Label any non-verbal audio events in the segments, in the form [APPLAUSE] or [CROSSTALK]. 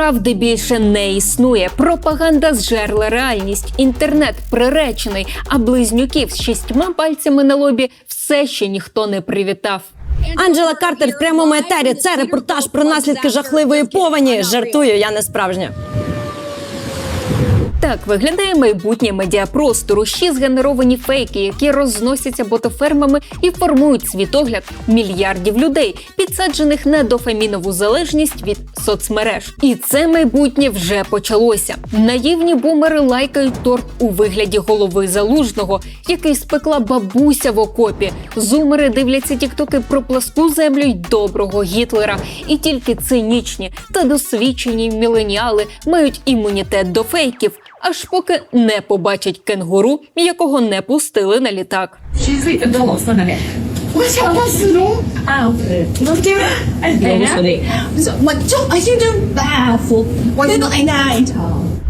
Правди більше не існує. Пропаганда зжерла реальність. Інтернет приречений, а близнюків з шістьма пальцями на лобі все ще ніхто не привітав. Анджела Картер в прямому етері. Це репортаж про наслідки жахливої повені. Жартую, я не справжня. Так виглядає майбутнє медіапростору. Ще згенеровані фейки, які розносяться ботофермами і формують світогляд мільярдів людей, підсаджених на дофамінову залежність від соцмереж. І це майбутнє вже почалося. Наївні бумери лайкають торт у вигляді голови залужного, який спекла бабуся в окопі. Зумери дивляться тіктоки про пласку землю й доброго Гітлера. І тільки цинічні та досвідчені міленіали мають імунітет до фейків аж поки не побачить кенгуру, якого не пустили на літак.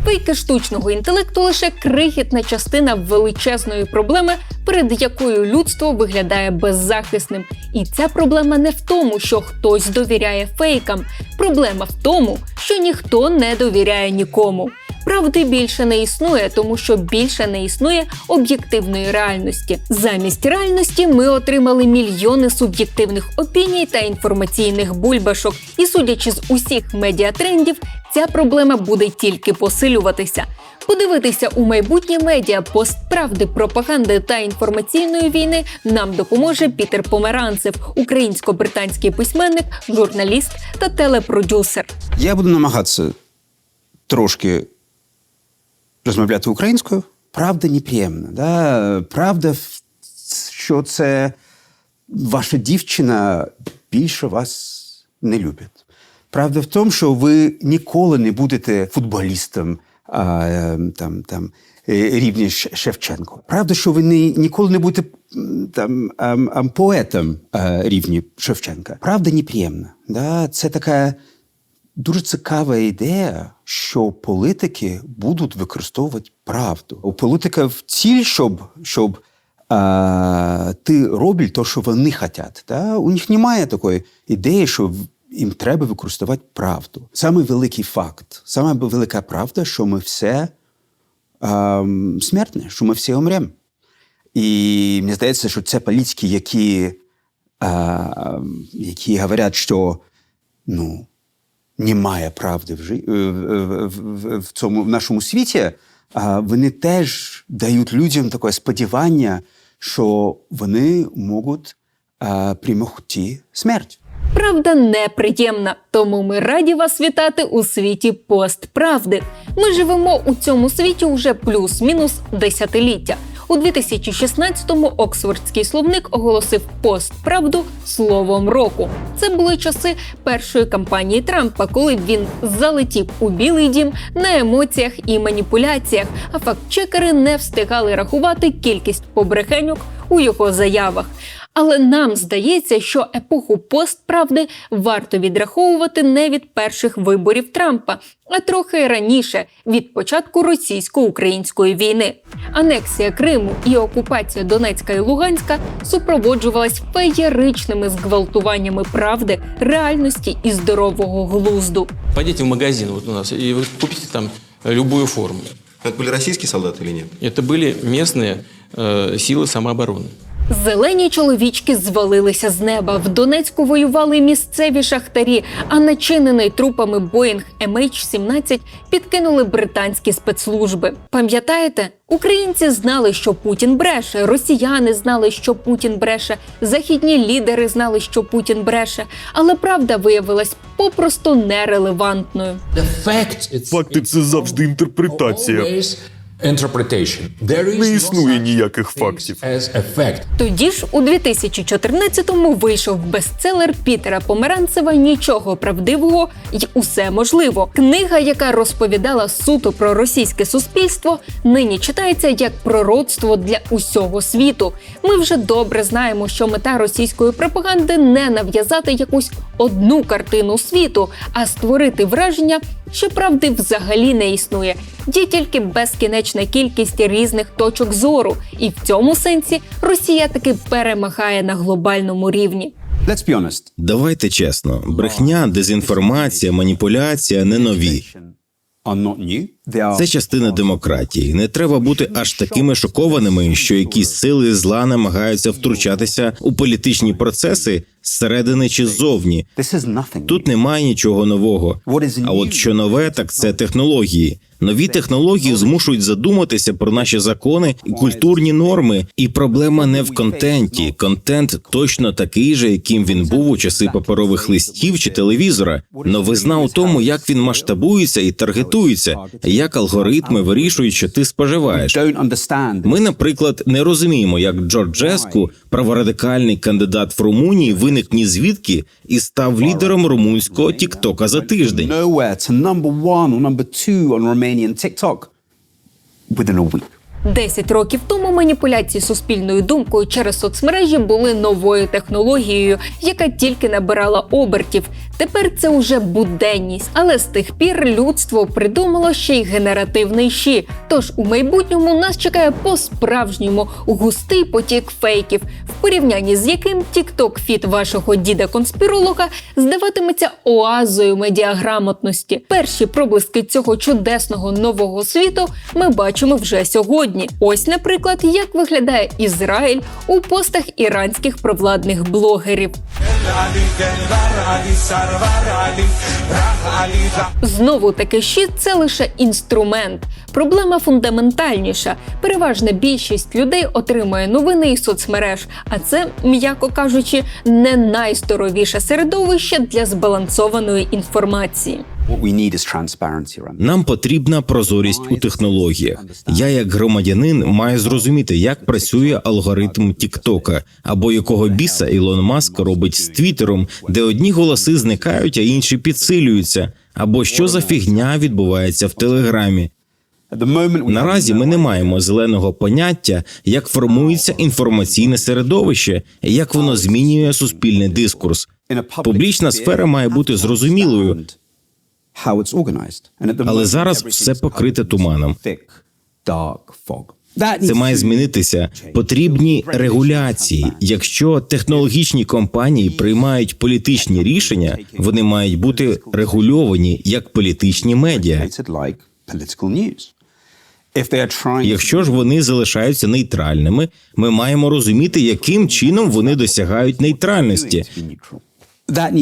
Фейки ну, штучного інтелекту лише крихітна частина величезної проблеми, перед якою людство виглядає беззахисним. І ця проблема не в тому, що хтось довіряє фейкам. Проблема в тому, що ніхто не довіряє нікому. Правди більше не існує, тому що більше не існує об'єктивної реальності. Замість реальності ми отримали мільйони суб'єктивних опіній та інформаційних бульбашок. І судячи з усіх медіатрендів, ця проблема буде тільки посилюватися. Подивитися у майбутнє медіа постправди, пропаганди та інформаційної війни нам допоможе Пітер Померанцев, українсько-британський письменник, журналіст та телепродюсер. Я буду намагатися трошки розмовляти українською. Правда неприємна. Да? Правда, що це ваша дівчина більше вас не любить. Правда в тому, що ви ніколи не будете футболістом а, е, там, там, е, рівня Ш- Шевченко. Правда, що ви не, ніколи не будете там, ам, ам, поетом а, рівні Шевченка. Правда неприємна. Да? Це така дуже цікава ідея, що політики будуть використовувати правду. У політика в ціль, щоб, щоб а, ти робиш те, що вони хочуть. Да? У них немає такої ідеї, що їм треба використовувати правду. Саме великий факт, саме велика правда, що ми все а, смертне, що ми всі умремо. І мені здається, що це політики, які, а, які говорять, що ну, немає правди в, жи- в, в, в, в цьому в нашому світі, вони теж дають людям таке сподівання, що вони можуть а, перемогти смерть. Правда неприємна, тому ми раді вас вітати у світі постправди. Ми живемо у цьому світі уже плюс-мінус десятиліття. У 2016-му Оксфордський словник оголосив постправду словом року. Це були часи першої кампанії Трампа, коли він залетів у Білий Дім на емоціях і маніпуляціях, а фактчекери не встигали рахувати кількість побрехеньок у його заявах. Але нам здається, що епоху постправди варто відраховувати не від перших виборів Трампа, а трохи раніше від початку російсько-української війни. Анексія Криму і окупація Донецька і Луганська супроводжувалась феєричними зґвалтуваннями правди, реальності і здорового глузду. Пойдите в магазин вот у нас, и вы купите там э, любую форму. Это были российские солдаты или нет? Это были местные э, силы самообороны. Зелені чоловічки звалилися з неба. В Донецьку воювали місцеві шахтарі, а начинений трупами Боїнг MH17 підкинули британські спецслужби. Пам'ятаєте, українці знали, що Путін бреше, росіяни знали, що Путін бреше, західні лідери знали, що Путін бреше, але правда виявилась попросту нерелевантною. Факти це завжди інтерпретація. Не існує ніяких фактів. Тоді ж у 2014-му вийшов бестселер Пітера Померанцева Нічого правдивого й усе можливо. Книга, яка розповідала суто про російське суспільство, нині читається як пророцтво для усього світу. Ми вже добре знаємо, що мета російської пропаганди не нав'язати якусь одну картину світу, а створити враження, що правди взагалі не існує. Є тільки безкінечна кількість різних точок зору, і в цьому сенсі Росія таки перемагає на глобальному рівні. Let's be honest. Давайте чесно, брехня, дезінформація, маніпуляція не нові. Це частина демократії. Не треба бути аж такими шокованими, що якісь сили зла намагаються втручатися у політичні процеси зсередини чи ззовні. This is. Тут немає нічого нового. А от що нове, так це технології. Нові технології змушують задуматися про наші закони і культурні норми. І проблема не в контенті. Контент точно такий же, яким він був у часи паперових листів чи телевізора. Новизна у тому, як він масштабується і таргетується, як алгоритми вирішують, що ти споживаєш. Ми, наприклад, не розуміємо, як Джорджеску, праворадикальний кандидат в Румунії, виник ні звідки і став лідером румунського Тіктока за тиждень. Romanian TikTok within a week. Десять років тому маніпуляції суспільною думкою через соцмережі були новою технологією, яка тільки набирала обертів. Тепер це уже буденність, але з тих пір людство придумало ще й генеративний щі. Тож у майбутньому нас чекає по-справжньому густий потік фейків, в порівнянні з яким тікток фіт вашого діда конспіролога здаватиметься оазою медіаграмотності. Перші проблиски цього чудесного нового світу ми бачимо вже сьогодні. Ось, наприклад, як виглядає Ізраїль у постах іранських провладних блогерів. Знову таки щит це лише інструмент. Проблема фундаментальніша. Переважна більшість людей отримує новини із соцмереж, а це, м'яко кажучи, не найздоровіше середовище для збалансованої інформації. Нам потрібна прозорість у технологіях. Я, як громадянин, маю зрозуміти, як працює алгоритм Тіктока, або якого біса Ілон Маск робить з Твіттером, де одні голоси зникають, а інші підсилюються. Або що за фігня відбувається в Телеграмі. Наразі ми не маємо зеленого поняття, як формується інформаційне середовище, як воно змінює суспільний дискурс. Публічна сфера має бути зрозумілою, але зараз все покрите туманом. Це має змінитися. Потрібні регуляції. Якщо технологічні компанії приймають політичні рішення, вони мають бути регульовані як політичні медіа. Political news. Якщо ж вони залишаються нейтральними, ми маємо розуміти, яким чином вони досягають нейтральності.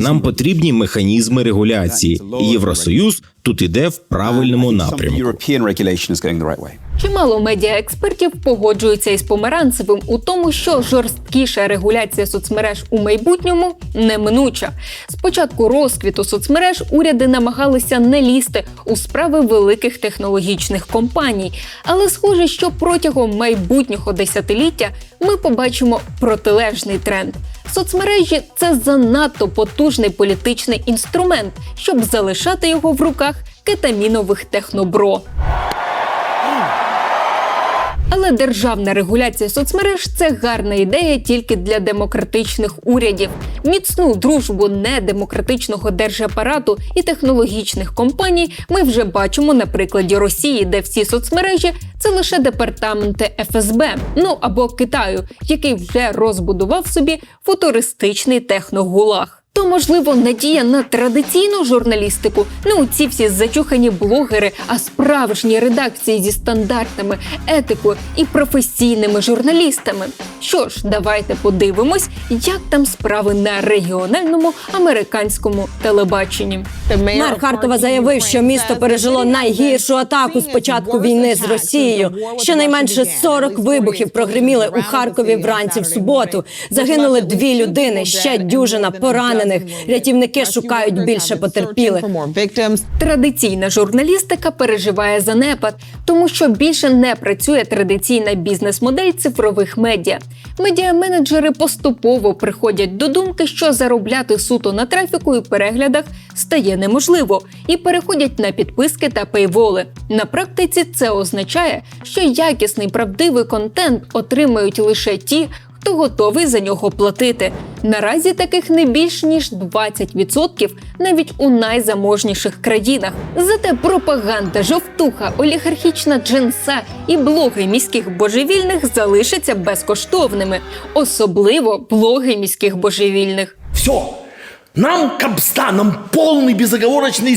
Нам потрібні механізми регуляції. Євросоюз тут іде в правильному напрямку. Чимало медіаекспертів погоджуються із Померанцевим у тому, що жорсткіша регуляція соцмереж у майбутньому неминуча. Спочатку розквіту соцмереж уряди намагалися не лізти у справи великих технологічних компаній, але схоже, що протягом майбутнього десятиліття ми побачимо протилежний тренд. Соцмережі це занадто потужний політичний інструмент, щоб залишати його в руках кетамінових технобро. Але державна регуляція соцмереж це гарна ідея тільки для демократичних урядів. Міцну дружбу недемократичного держапарату і технологічних компаній ми вже бачимо на прикладі Росії, де всі соцмережі це лише департаменти ФСБ, ну або Китаю, який вже розбудував собі футуристичний техногулаг. То, можливо, надія на традиційну журналістику, не у ці всі зачухані блогери, а справжні редакції зі стандартами, етикою і професійними журналістами. Що ж, давайте подивимось, як там справи на регіональному американському телебаченні. Мер Харкова заявив, що місто пережило найгіршу атаку з початку війни з Росією. Щонайменше 40 вибухів прогреміли у Харкові вранці в суботу. Загинули дві людини, ще дюжина поранених. Рятівники шукають більше потерпілих. Традиційна журналістика переживає занепад, тому що більше не працює традиційна бізнес-модель цифрових медіа. Медіаменеджери поступово приходять до думки, що заробляти суто на трафіку і переглядах стає неможливо, і переходять на підписки та пейволи. На практиці це означає, що якісний правдивий контент отримають лише ті, хто готовий за нього платити. Наразі таких не більш ніж 20% навіть у найзаможніших країнах. Зате пропаганда, жовтуха, олігархічна джинса і блоги міських божевільних залишаться безкоштовними, особливо блоги міських божевільних. Все. Нам капста, нам полный безоговорочный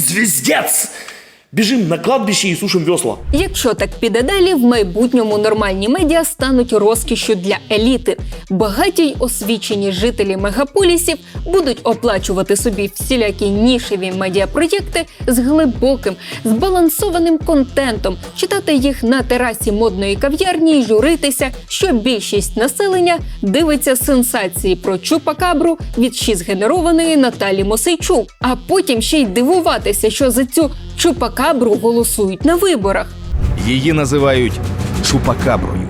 Бежим на кладбище и сушим весла. Якщо так піде далі, в майбутньому нормальні медіа стануть розкішшю для еліти. Багаті й освічені жителі мегаполісів будуть оплачувати собі всілякі нішеві медіапроєкти з глибоким, збалансованим контентом, читати їх на терасі модної кав'ярні і журитися, що більшість населення дивиться сенсації про чупакабру від ще згенерованої Наталі Мосейчук, а потім ще й дивуватися, що за цю чупакабру голосують на виборах. Її називають чупакаброю.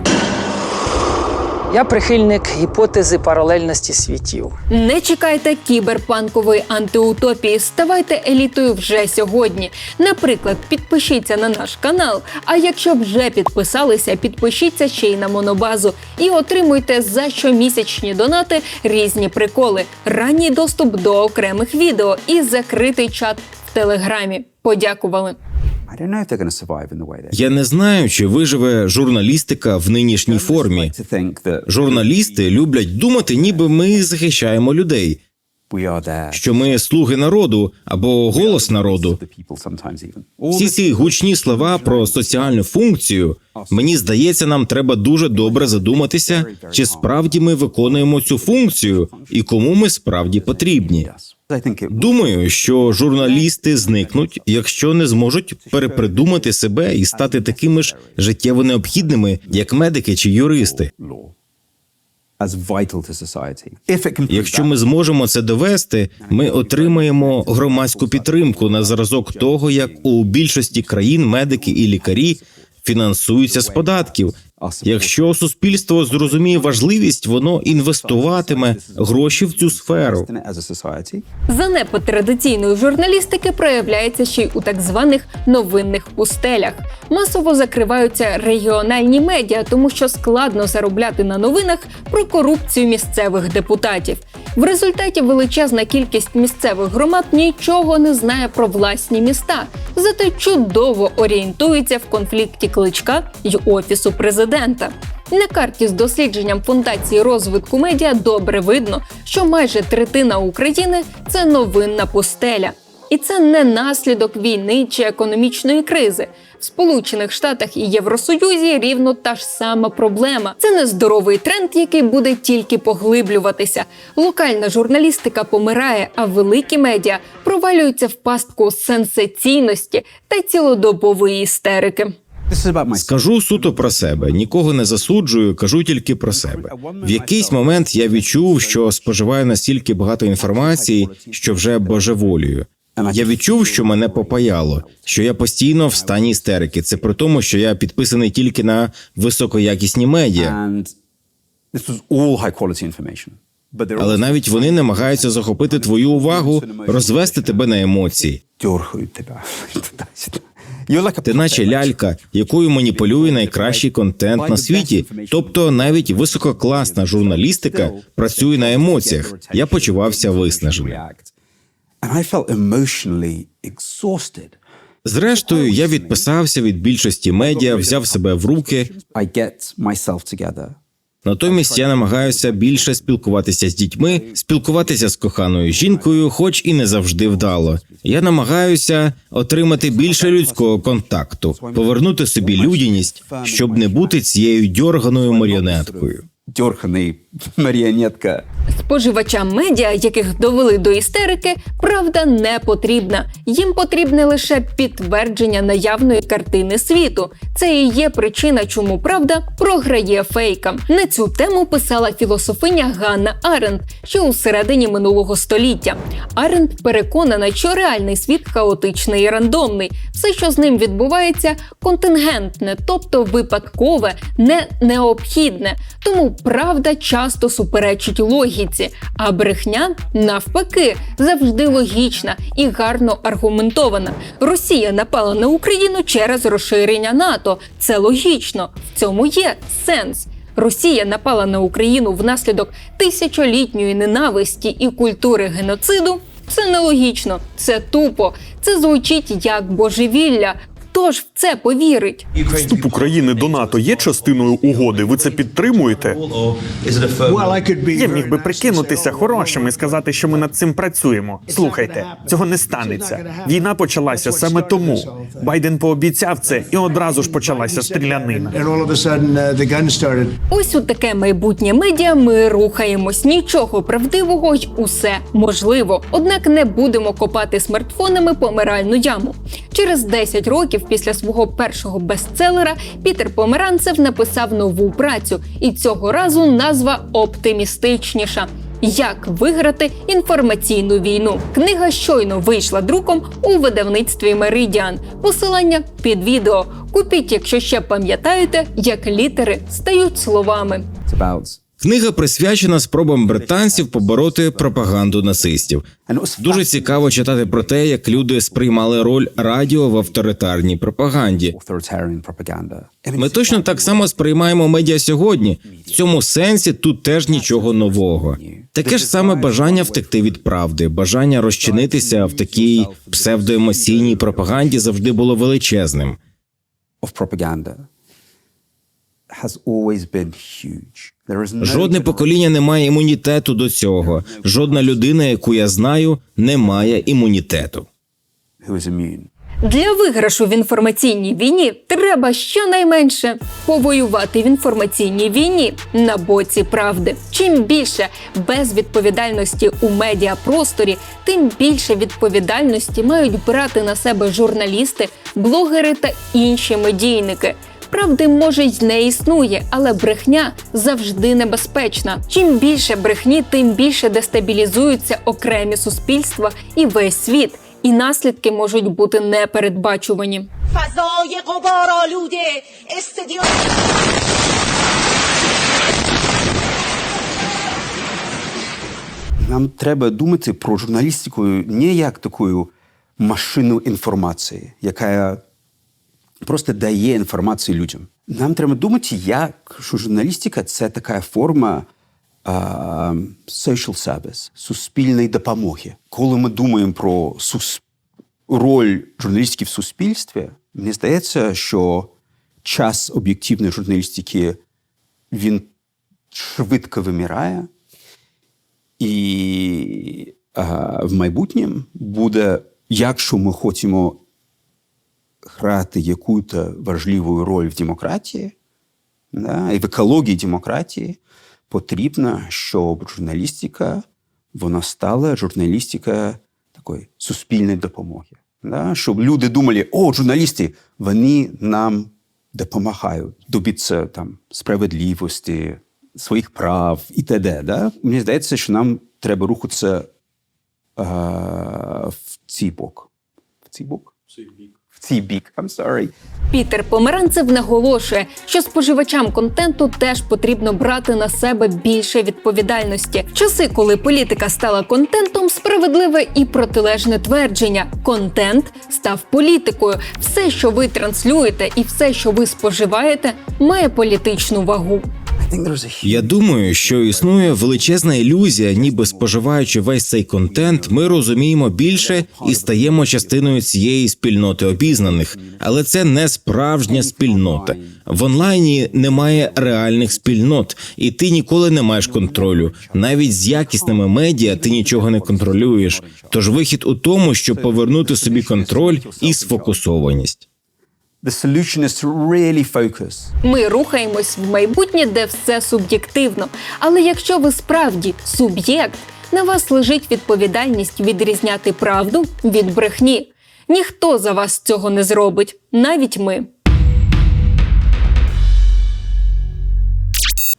Я прихильник гіпотези паралельності світів. Не чекайте кіберпанкової антиутопії. Ставайте елітою вже сьогодні. Наприклад, підпишіться на наш канал. А якщо вже підписалися, підпишіться ще й на монобазу і отримуйте за щомісячні донати різні приколи, ранній доступ до окремих відео і закритий чат в телеграмі. Подякували. Я не знаю, чи виживе журналістика в нинішній формі. Журналісти люблять думати, ніби ми захищаємо людей, що ми слуги народу або голос народу. Всі ці гучні слова про соціальну функцію. Мені здається, нам треба дуже добре задуматися, чи справді ми виконуємо цю функцію і кому ми справді потрібні. Думаю, що журналісти зникнуть, якщо не зможуть перепридумати себе і стати такими ж життєво необхідними, як медики чи юристи. Якщо ми зможемо це довести, ми отримаємо громадську підтримку на зразок того, як у більшості країн медики і лікарі фінансуються з податків. Якщо суспільство зрозуміє важливість, воно інвестуватиме гроші в цю сферу. Занепад традиційної журналістики проявляється ще й у так званих новинних пустелях. Масово закриваються регіональні медіа, тому що складно заробляти на новинах про корупцію місцевих депутатів. В результаті величезна кількість місцевих громад нічого не знає про власні міста, зате чудово орієнтується в конфлікті кличка й офісу президента. На карті з дослідженням фундації розвитку медіа добре видно, що майже третина України це новинна пустеля. І це не наслідок війни чи економічної кризи. В Сполучених Штатах і Євросоюзі рівно та ж сама проблема. Це нездоровий тренд, який буде тільки поглиблюватися. Локальна журналістика помирає, а великі медіа провалюються в пастку сенсаційності та цілодобової істерики. Скажу суто про себе, нікого не засуджую, кажу тільки про себе. В якийсь момент я відчув, що споживаю настільки багато інформації, що вже божеволію. Я відчув, що мене попаяло, що я постійно в стані істерики. Це при тому, що я підписаний тільки на високоякісні медіа, але навіть вони намагаються захопити твою увагу, розвести тебе на емоції. [LAUGHS] Ти наче лялька, якою маніпулює найкращий контент на світі. Тобто навіть висококласна журналістика працює на емоціях. Я почувався виснаженим. Зрештою, я відписався від більшості медіа, взяв себе в руки. I get myself together. Натомість я намагаюся більше спілкуватися з дітьми, спілкуватися з коханою жінкою, хоч і не завжди вдало. Я намагаюся отримати більше людського контакту, повернути собі людяність, щоб не бути цією дьорганою маріонеткою. Дьорганий маріонетка. Споживачам медіа, яких довели до істерики, правда не потрібна. Їм потрібне лише підтвердження наявної картини світу. Це і є причина, чому правда програє фейкам. На цю тему писала філософиня Ганна Аренд ще у середині минулого століття. Аренд переконана, що реальний світ хаотичний і рандомний. Все, що з ним відбувається, контингентне, тобто випадкове, не необхідне. Тому правда часто суперечить логіці, а брехня навпаки завжди логічна і гарно аргументована. Росія напала на Україну через розширення НАТО. Це логічно, в цьому є сенс. Росія напала на Україну внаслідок тисячолітньої ненависті і культури геноциду. Це нелогічно, це тупо, це звучить як божевілля. Хто ж в це повірить? Вступ України до НАТО є частиною угоди. Ви це підтримуєте? Я міг би прикинутися хорошим і сказати, що ми над цим працюємо. Слухайте, цього не станеться. Війна почалася саме тому. Байден пообіцяв це, і одразу ж почалася стрілянина. Ось у таке майбутнє медіа ми рухаємось. Нічого правдивого й усе можливо. Однак не будемо копати смартфонами помиральну яму. Через 10 років після свого першого бестселера Пітер Померанцев написав нову працю, і цього разу назва оптимістичніша. Як виграти інформаційну війну? Книга щойно вийшла друком у видавництві Меридіан. Посилання під відео. Купіть, якщо ще пам'ятаєте, як літери стають словами. Книга присвячена спробам британців побороти пропаганду нацистів. Дуже цікаво читати про те, як люди сприймали роль радіо в авторитарній пропаганді. Ми точно так само сприймаємо медіа сьогодні. В цьому сенсі тут теж нічого нового. Таке ж саме бажання втекти від правди, бажання розчинитися в такій псевдоемоційній пропаганді завжди було величезним. Жодне покоління не має імунітету до цього. Жодна людина, яку я знаю, не має імунітету. who. Для виграшу в інформаційній війні треба щонайменше повоювати в інформаційній війні на боці правди. Чим більше безвідповідальності у медіапросторі, тим більше відповідальності мають брати на себе журналісти, блогери та інші медійники. Правди може й не існує, але брехня завжди небезпечна. Чим більше брехні, тим більше дестабілізуються окремі суспільства і весь світ, і наслідки можуть бути непередбачувані. Нам треба думати про журналістику не як таку машину інформації, яка просто дає інформацію людям. Нам треба думати, як що журналістика це така форма а, social service, суспільної допомоги. Коли ми думаємо про сус... роль журналістики в суспільстві, мені здається, що час об'єктивної журналістики він швидко вимирає. І а, в майбутньому буде, якщо ми хочемо грати якусь важливу роль в демократії, да, і в екології демократії, потрібно, щоб журналістика вона стала журналістика такої суспільної допомоги. Да? Щоб люди думали, о, журналісти, вони нам допомагають добитися там справедливості, своїх прав і т.д. Да? Мені здається, що нам треба рухатися а, в цей бок. В цей бок? В цей бік. I'm sorry. Пітер Померанцев наголошує, що споживачам контенту теж потрібно брати на себе більше відповідальності. Часи, коли політика стала контентом, справедливе і протилежне твердження. Контент став політикою. Все, що ви транслюєте, і все, що ви споживаєте, має політичну вагу. Я думаю, що існує величезна ілюзія, ніби споживаючи весь цей контент, ми розуміємо більше і стаємо частиною цієї спільноти обізнаних, але це не справжня спільнота. В онлайні немає реальних спільнот, і ти ніколи не маєш контролю. Навіть з якісними медіа ти нічого не контролюєш. Тож вихід у тому, щоб повернути собі контроль і сфокусованість. The solution is to really focus. Ми рухаємось в майбутнє, де все суб'єктивно. Але якщо ви справді суб'єкт, на вас лежить відповідальність відрізняти правду від брехні. Ніхто за вас цього не зробить, навіть ми.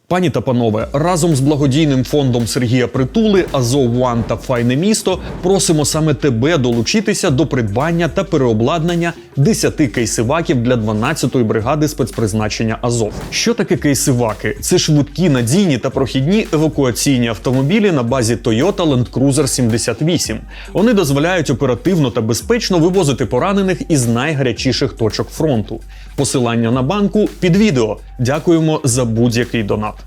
Пані та панове, разом з благодійним фондом Сергія Притули Азов Ван та Файне місто просимо саме тебе долучитися до придбання та переобладнання 10 кейсиваків для 12-ї бригади спецпризначення Азов. Що таке кейсиваки? Це швидкі, надійні та прохідні евакуаційні автомобілі на базі Toyota Land Cruiser 78. Вони дозволяють оперативно та безпечно вивозити поранених із найгарячіших точок фронту. Посилання на банку під відео. Дякуємо за будь-який донат.